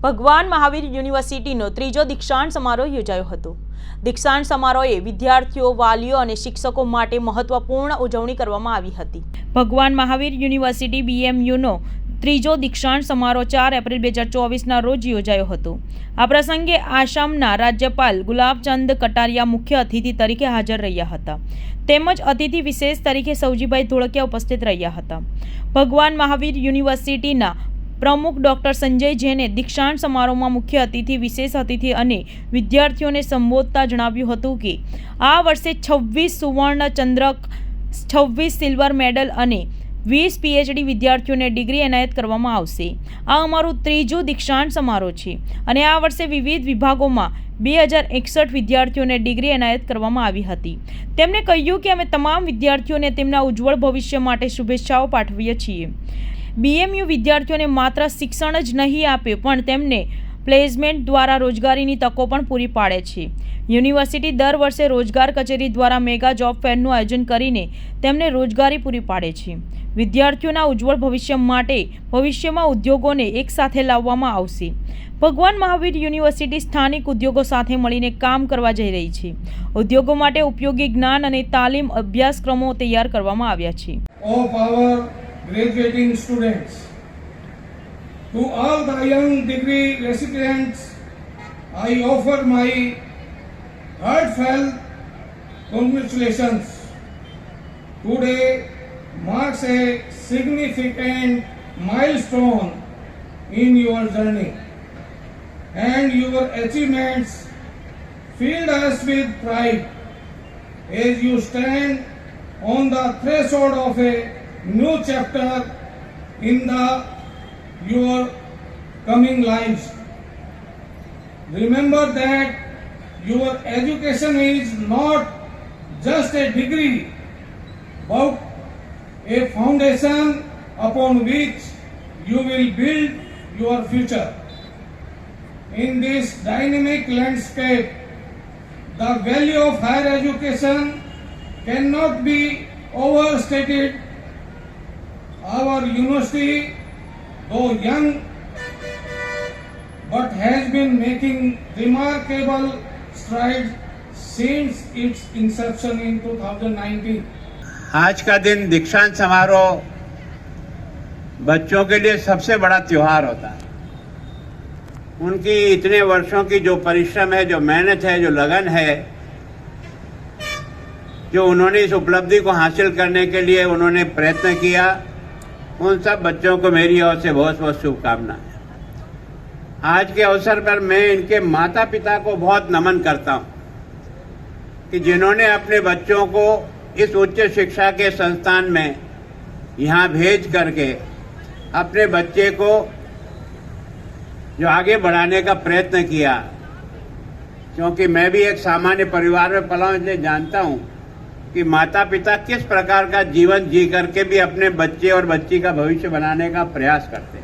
ભગવાન મહાવીર યુનિવર્સિટીનો ત્રીજો દીક્ષાંત સમારોહ યોજાયો હતો. દીક્ષાંત સમારોહે વિદ્યાર્થીઓ, વાલીઓ અને શિક્ષકો માટે મહત્વપૂર્ણ ઉજવણી કરવામાં આવી હતી. ભગવાન મહાવીર યુનિવર્સિટી બીએમયુનો ત્રીજો દીક્ષાંત સમારોહ ચાર એપ્રિલ બે હજાર ચોવીસના રોજ યોજાયો હતો. આ પ્રસંગે આસામના રાજ્યપાલ ગુલાબચંદ કટારિયા મુખ્ય અતિથિ તરીકે હાજર રહ્યા હતા. તેમજ અતિથિ વિશેષ તરીકે સૌજીભાઈ ધોળકિયા ઉપસ્થિત રહ્યા હતા. ભગવાન મહાવીર યુનિવર્સિટીના પ્રમુખ ડૉક્ટર સંજય જૈને દીક્ષાંત સમારોહમાં મુખ્ય અતિથિ, વિશેષ અતિથિ અને વિદ્યાર્થીઓને સંબોધતા જણાવ્યું હતું કે આ વર્ષે છવ્વીસ સુવર્ણ ચંદ્રક, છવ્વીસ સિલ્વર મેડલ અને વીસ પીએચડી વિદ્યાર્થીઓને ડિગ્રી એનાયત કરવામાં આવશે. આ અમારું ત્રીજું દીક્ષાંત સમારોહ છે અને આ વર્ષે વિવિધ વિભાગોમાં બે હજાર એકસઠ વિદ્યાર્થીઓને ડિગ્રી એનાયત કરવામાં આવી હતી. તેમણે કહ્યું કે અમે તમામ વિદ્યાર્થીઓને તેમના ઉજ્જવળ ભવિષ્ય માટે શુભેચ્છાઓ પાઠવીએ છીએ. બીએમયુ વિદ્યાર્થીઓને માત્ર શિક્ષણ જ નહીં આપે, પણ તેમને પ્લેસમેન્ટ દ્વારા રોજગારીની તકો પણ પૂરી પાડે છે. યુનિવર્સિટી દર વર્ષે રોજગાર કચેરી દ્વારા મેગા જોબ ફેરનું આયોજન કરીને તેમને રોજગારી પૂરી પાડે છે. વિદ્યાર્થીઓના ઉજ્જવળ ભવિષ્ય માટે ભવિષ્યમાં ઉદ્યોગોને એકસાથે લાવવામાં આવશે. ભગવાન મહાવીર યુનિવર્સિટી સ્થાનિક ઉદ્યોગો સાથે મળીને કામ કરવા જઈ રહી છે. ઉદ્યોગો માટે ઉપયોગી જ્ઞાન અને તાલીમ અભ્યાસક્રમો તૈયાર કરવામાં આવ્યા છે. Graduating students. To all the young degree recipients, I offer my heartfelt congratulations. Today marks a significant milestone in your journey, and your achievements filled us with pride as you stand on the threshold of a new chapter in the your coming lives. Remember that your education is not just a degree, but a foundation upon which you will build your future. In this dynamic landscape, the value of higher education cannot be overstated. University, though young, but has been making remarkable strides since its inception in 2019. आज का दिन दीक्षांत समारोह बच्चों के लिए सबसे बड़ा त्योहार होता है उनकी इतने वर्षों की जो परिश्रम है जो मेहनत है जो लगन है जो उन्होंने इस उपलब्धि को हासिल करने के लिए उन्होंने प्रयत्न किया उन सब बच्चों को मेरी ओर से बहुत बहुत शुभकामनाएँ। आज के अवसर पर मैं इनके माता पिता को बहुत नमन करता हूँ कि जिन्होंने अपने बच्चों को इस उच्च शिक्षा के संस्थान में यहाँ भेज करके अपने बच्चे को जो आगे बढ़ाने का प्रयत्न किया, क्योंकि मैं भी एक सामान्य परिवार में पला हूँ, इसलिए जानता हूँ कि माता पिता किस प्रकार का जीवन जी करके भी अपने बच्चे और बच्ची का भविष्य बनाने का प्रयास करते हैं